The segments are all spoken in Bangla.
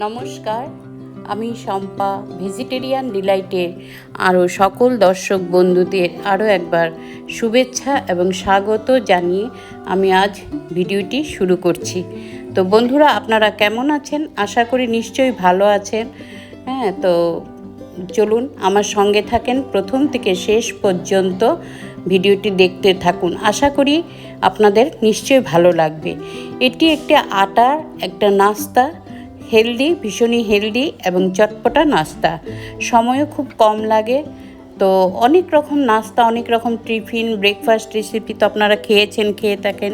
নমস্কার। আমি শম্পা ভেজিটেরিয়ান ডিলাইটের আরও সকল দর্শক বন্ধুদের আরও একবার শুভেচ্ছা এবং স্বাগত জানিয়ে আমি আজ ভিডিওটি শুরু করছি। তো বন্ধুরা, আপনারা কেমন আছেন? আশা করি নিশ্চয়ই ভালো আছেন। হ্যাঁ তো চলুন আমার সঙ্গে থাকেন। প্রথম থেকে শেষ পর্যন্ত ভিডিওটি দেখতে থাকুন। আশা করি আপনাদের নিশ্চয়ই ভালো লাগবে। এটি একটি আটার একটা নাস্তা। হেলদি ভীষণই হেলদি এবং চটপটা নাস্তা। সময়ও খুব কম লাগে। তো অনেক রকম নাস্তা অনেক রকম টিফিন ব্রেকফাস্ট রেসিপি তো আপনারা খেয়েছেন খেয়ে থাকেন।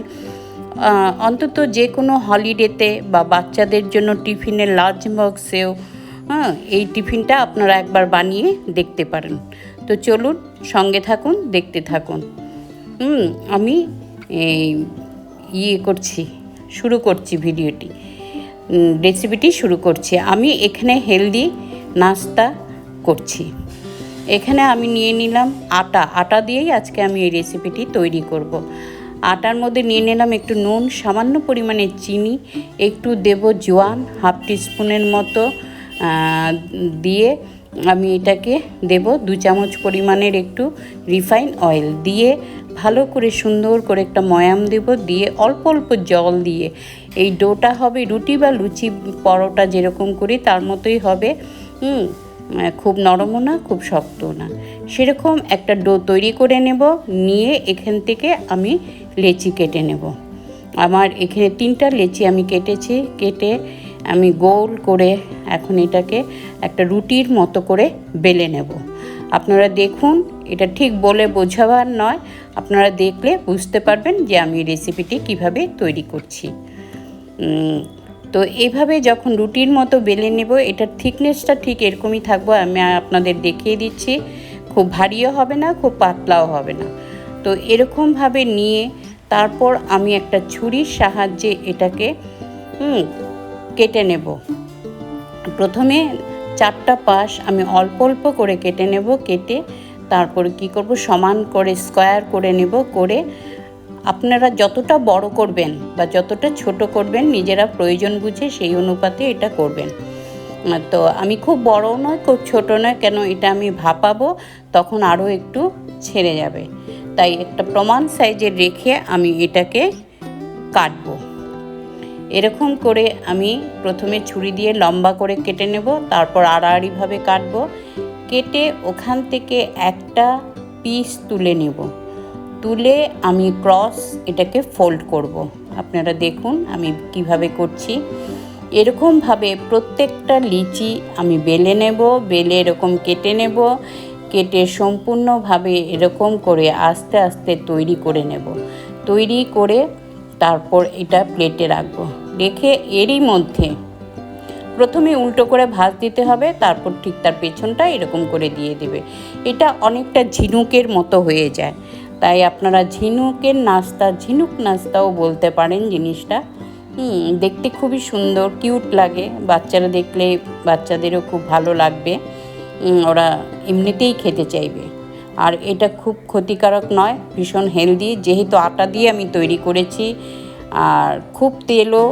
অন্তত যে কোনো হলিডেতে বা বাচ্চাদের জন্য টিফিনের লাঞ্চ বক্সেও হ্যাঁ এই টিফিনটা আপনারা একবার বানিয়ে দেখতে পারেন। তো চলুন সঙ্গে থাকুন দেখতে থাকুন। আমি এই, ইয়ে করছি শুরু করছি ভিডিওটি রেসিপিটি শুরু করছি। আমি এখানে হেলদি নাস্তা করছি। এখানে আমি নিয়ে নিলাম আটা। আটা দিয়েই আজকে আমি এই রেসিপিটি তৈরি করব। আটার মধ্যে নিয়ে নিলাম একটু নুন, সামান্য পরিমাণে চিনি, একটু দেব জোয়ান, হাফ টিস্পুনের মতো দিয়ে আমি এটাকে দেব দু চামচ পরিমাণের একটু রিফাইন অয়েল দিয়ে ভালো করে সুন্দর করে একটা ময়াম দেব দিয়ে অল্প অল্প জল দিয়ে এই ডোটা হবে রুটি বা লুচি পরোটা যেরকম করি, তার মতোই হবে। হুম খুব নরমও না, খুব শক্তও না। সেরকম একটা ডো তৈরি করে নেব, নিয়ে এখান থেকে আমি লেচি কেটে নেব। আমার এখানে তিনটা লেচি আমি কেটেছি, কেটে আমি গোল করে এখন এটাকে একটা রুটির মতো করে বেলে নেব। আপনারা দেখুন, এটা ঠিক বলে বোঝাবার নয়, আপনারা দেখলে বুঝতে পারবেন যে আমি রেসিপিটি কীভাবে তৈরি করছি। তো এইভাবে যখন রুটির মতো বেলে নেব, এটার থিকনেসটা ঠিক এরকমই থাকব, আমি আপনাদের দেখিয়ে দিচ্ছি। খুব ভারীও হবে না, খুব পাতলাও হবে না। তো এরকমভাবে নিয়ে তারপর আমি একটা ছুরির সাহায্যে এটাকে কেটে নেব। প্রথমে চারটা পাশ আমি অল্প অল্প করে কেটে নেব, কেটে তারপর কি করব, সমান করে স্কোয়ার করে নেব, করে আপনারা যতটা বড় করবেন বা যতটা ছোট করবেন, নিজেরা প্রয়োজন বুঝে সেই অনুপাতে এটা করবেন। তো আমি খুব বড় নয়, খুব ছোট নয়, কেন এটা আমি ভাপাবো, তখন আরও একটু ছেড়ে যাবে। তাই একটা প্রমাণ সাইজে রেখে আমি এটাকে কাটবো। এরকম করে আমি প্রথমে ছুরি দিয়ে লম্বা করে কেটে নেব, তারপর আড়াআড়িভাবে কাটবো। কেটে ওখান থেকে একটা পিস তুলে নেব। তুলে আমি ক্রস এটাকে ফোল্ড করব। আপনারা দেখুন আমি কীভাবে করছি। এরকমভাবে প্রত্যেকটা লিচি আমি বেলে নেব, বেলে এরকম কেটে নেব, কেটে সম্পূর্ণভাবে এরকম করে আস্তে আস্তে তৈরি করে নেব। তৈরি করে তারপর এটা প্লেটে রাখব। রেখে এরই মধ্যে প্রথমে উল্টো করে ভাজ দিতে হবে, তারপর ঠিক তার পেছনটা এরকম করে দিয়ে দেবে। এটা অনেকটা ঝিনুকের মতো হয়ে যায়। তাই আপনারা ঝিনুকের নাস্তা, ঝিনুক নাস্তাও বলতে পারেন জিনিসটা। দেখতে খুবই সুন্দর, কিউট লাগে। বাচ্চারা দেখলে বাচ্চাদেরও খুব ভালো লাগবে। ওরা এমনিতেই খেতে চাইবে। আর এটা খুব ক্ষতিকারক নয়, ভীষণ হেলদি যেহেতু আটা দিয়ে আমি তৈরি করেছি, আর খুব তেলও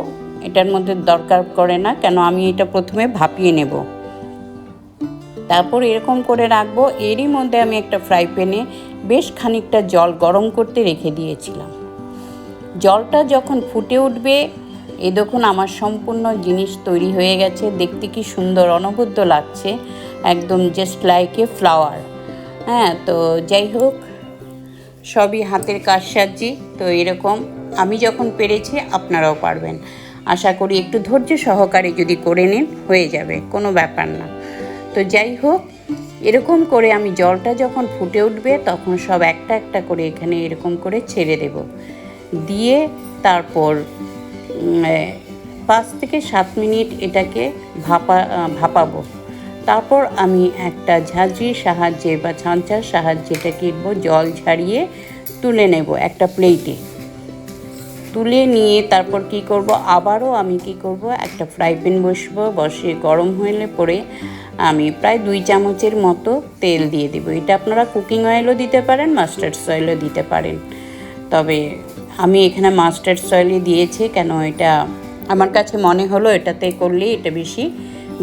এটার মধ্যে দরকার করে না। কেন আমি এটা প্রথমে ভাপিয়ে নেব। তারপর এরকম করে রাখব। এরই মধ্যে আমি একটা ফ্রাই প্যানে বেশ খানিকটা জল গরম করতে রেখে দিয়েছিলাম। জলটা যখন ফুটে উঠবে, এ দেখুন আমার সম্পূর্ণ জিনিস তৈরি হয়ে গেছে। দেখতে কি সুন্দর, অনবদ্য লাগছে। একদম জাস্ট লাইক এ ফ্লাওয়ার হ্যাঁ তো যাই হোক, সবই হাতের কাজসাজি তো এরকম আমি যখন পেরেছি, আপনারাও পারবেন। আশা করি একটু ধৈর্য সহকারে যদি করে নিন, হয়ে যাবে, কোনো ব্যাপার না। তো যাই হোক, এরকম করে আমি জলটা যখন ফুটে উঠবে তখন সব একটা একটা করে এখানে এরকম করে ছেড়ে দেব। দিয়ে তারপর পাঁচ থেকে সাত মিনিট এটাকে ভাপা ভাপাবো। তারপর আমি একটা ঝাঁঝরির সাহায্যে বা ছাঁচার সাহায্যে এটা কিনবো জল ঝাড়িয়ে তুলে নেব একটা প্লেটে তুলে নিয়ে তারপর কি করব? আবারও আমি কি করব? একটা ফ্রাই প্যান বসবো বসে গরম হলে পরে আমি প্রায় দুই চামচের মতো তেল দিয়ে দেবো। এটা আপনারা কুকিং অয়েলও দিতে পারেন মাস্টার্ড অয়েলও দিতে পারেন। তবে আমি এখানে মাস্টার্ড অয়েলই দিয়েছি। কেন এটা আমার কাছে মনে হলো এটাতে করলে এটা বেশি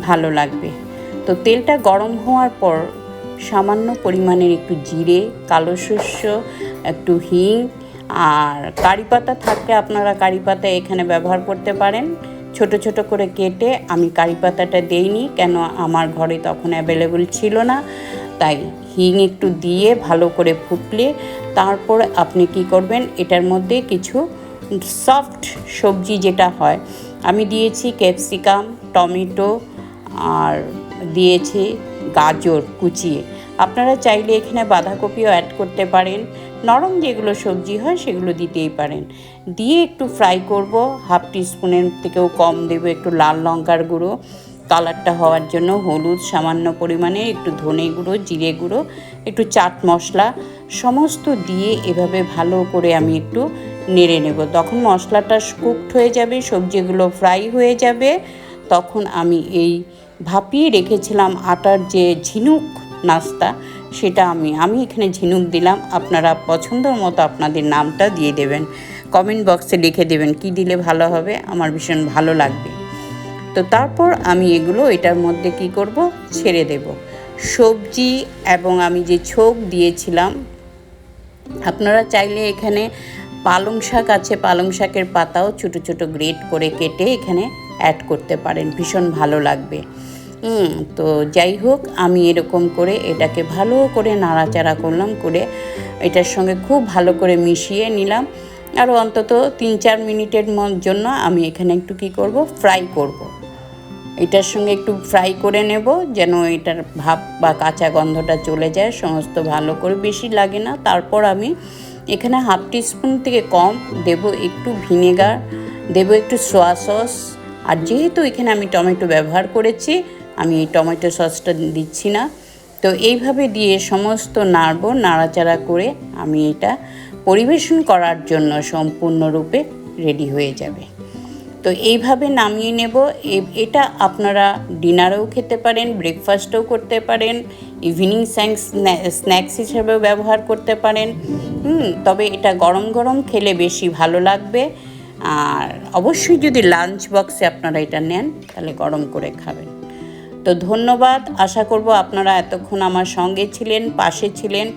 ভালো লাগবে। তো তেলটা গরম হওয়ার পর সামান্য পরিমাণের একটু জিরে, কালো শস্য, একটু হিং আর কারি পাতা থাকলে আপনারা কারি পাতা এখানে ব্যবহার করতে পারেন। ছোট ছোট করে কেটে আমি কারি পাতাটা দেইনি, কেন আমার ঘরে তখন অ্যাভেলেবল ছিল না। তাই হিং একটু দিয়ে ভালো করে ফুটলে তারপর আপনি কি করবেন, এটার মধ্যে কিছু সফট সবজি যেটা হয়, আমি দিয়েছি ক্যাপসিকাম টমেটো, আর দিয়েছি গাজর কুচিয়ে। আপনারা চাইলে এখানে বাঁধাকপিও অ্যাড করতে পারেন। নরম যেগুলো সবজি হয় সেগুলো দিতেই পারেন। দিয়ে একটু ফ্রাই করব হাফ টিস্পুনের থেকেও কম দেবো একটু লাল লঙ্কার গুঁড়ো। কালারটা হওয়ার জন্য হলুদ, সামান্য পরিমাণে একটু ধনে গুঁড়ো, জিরে গুঁড়ো, একটু চাট মশলা, সমস্ত দিয়ে এভাবে ভালো করে আমি একটু নেড়ে নেব। তখন মশলাটা কুকড হয়ে যাবে, সবজিগুলো ফ্রাই হয়ে যাবে। তখন আমি এই ভাপিয়ে রেখেছিলাম আটার যে ঝিনুক নাস্তা, সেটা আমি আমি এখানে ঝিনুক দিলাম। আপনারা পছন্দ মতো আপনাদের নামটা দিয়ে দেবেন। কমেন্ট বক্সে লিখে দেবেন, কি দিলে ভালো হবে? আমার ভীষণ ভালো লাগবে। তো তারপর আমি এগুলো, এটার মধ্যে কি করব? ছেড়ে দেব। সবজি এবং আমি যে ছোপ দিয়েছিলাম, আপনারা চাইলে এখানে পালং শাক আছে, পালং শাকের পাতাও ছোটো ছোটো গ্রেট করে কেটে এখানে অ্যাড করতে পারেন। ভীষণ ভালো লাগবে। হুম, তো যাই হোক আমি এরকম করে এটাকে ভালো করে নাড়াচাড়া করলাম করে এটার সঙ্গে খুব ভালো করে মিশিয়ে নিলাম। আর অন্তত তিন চার মিনিটের জন্য আমি এখানে একটু কি করব ফ্রাই করব। এটার সঙ্গে একটু ফ্রাই করে নেব যেন এটার ভাব বা কাঁচা গন্ধটা চলে যায় সমস্ত ভালো করে। বেশি লাগে না তারপর আমি এখানে হাফ টিস্পুন থেকে কম দেব একটু ভিনেগার দেব একটু সোয়া সস। আর যেহেতু এখানে আমি টমেটো ব্যবহার করেছি আমি টমেটো সসটা দিচ্ছি না। তো এইভাবে দিয়ে সমস্ত নাড়ব নাড়াচাড়া করে আমি এটা পরিবেশন করার জন্য সম্পূর্ণরূপে রেডি হয়ে যাবে। তো এইভাবে নামিয়ে নেব। এটা আপনারা ডিনারেও খেতে পারেন ব্রেকফাস্টেও করতে পারেন ইভিনিং স্ন্যাক্স স্ন্যাক্স হিসেবেও ব্যবহার করতে পারেন। হুম, তবে এটা গরম গরম খেলে বেশি ভালো লাগবে। আর অবশ্যই যদি লাঞ্চ বক্সে আপনারা এটা নেন তাহলে গরম করে খাবেন। তো ধন্যবাদ। আশা করব আপনারা এতক্ষণ আমার সঙ্গে ছিলেন, পাশে ছিলেন।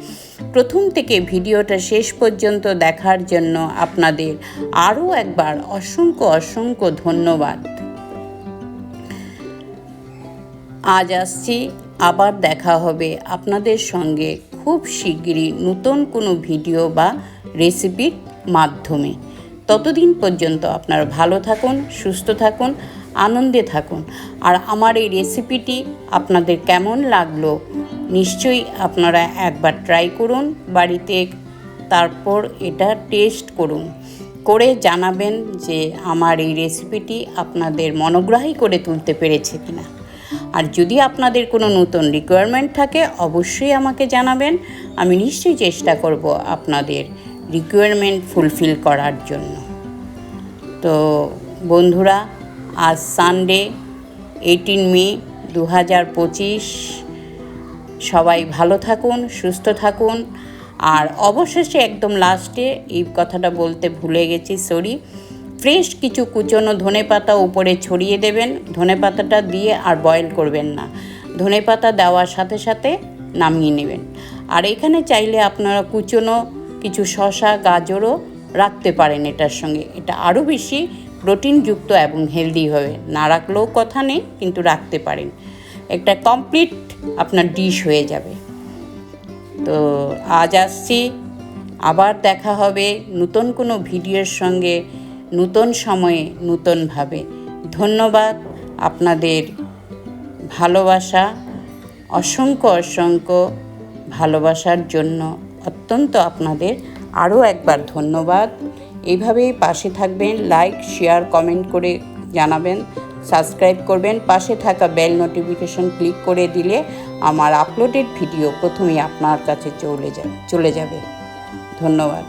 প্রথম থেকে ভিডিওটা শেষ পর্যন্ত দেখার জন্য আপনাদের আরও একবার অসংখ্য অসংখ্য ধন্যবাদ। আজ আসছি, আবার দেখা হবে আপনাদের সঙ্গে খুব শিগগিরই নতুন কোনো ভিডিও বা রেসিপির মাধ্যমে। ততদিন পর্যন্ত আপনারা ভালো থাকুন, সুস্থ থাকুন। আনন্দে থাকুন। আর আমার এই রেসিপিটি আপনাদের কেমন লাগল, নিশ্চয়ই আপনারা একবার ট্রাই করুন বাড়িতে, তারপর এটা টেস্ট করুন। করে জানাবেন যে আমার এই রেসিপিটি আপনাদের মনোগ্রাহী করে তুলতে পেরেছে কিনা। আর যদি আপনাদের কোনো নতুন রিকোয়ারমেন্ট থাকে, অবশ্যই আমাকে জানাবেন। আমি নিশ্চয়ই চেষ্টা করব আপনাদের রিকোয়ারমেন্ট ফুলফিল করার জন্য। তো বন্ধুরা আজ সানডে এইটিন মে দু হাজার পঁচিশ। সবাই ভালো থাকুন, সুস্থ থাকুন। আর অবশেষে একদম লাস্টে এই কথাটা বলতে ভুলে গেছি সরি ফ্রেশ কিছু কুচনো ধনে পাতা উপরে ছড়িয়ে দেবেন। ধনে পাতাটা দিয়ে আর বয়েল করবেন না। ধনে পাতা দেওয়ার সাথে সাথে নামিয়ে নেবেন। আর এখানে চাইলে আপনারা কুচনো কিছু শশা গাজরও রাখতে পারেন এটার সঙ্গে। এটা আরও বেশি প্রোটিনযুক্ত এবং হেলদি হবে না রাখলেও কথা নেই, কিন্তু রাখতে পারেন। একটা কমপ্লিট আপনার ডিশ হয়ে যাবে। তো আজ আসছি, আবার দেখা হবে নতুন কোনো ভিডিওর সঙ্গে, নতুন সময়ে, নতুনভাবে। ধন্যবাদ আপনাদের ভালোবাসা, অসংখ্য অসংখ্য ভালোবাসার জন্য। অত্যন্ত আপনাদের আরও একবার ধন্যবাদ। এইভাবেই পাশে থাকবেন লাইক শেয়ার কমেন্ট করে জানাবেন সাবস্ক্রাইব করবেন, পাশে থাকা বেল নোটিফিকেশন ক্লিক করে দিলে আমার আপলোডেড ভিডিও প্রথমেই আপনার কাছে চলে যাবে চলে যাবে। ধন্যবাদ।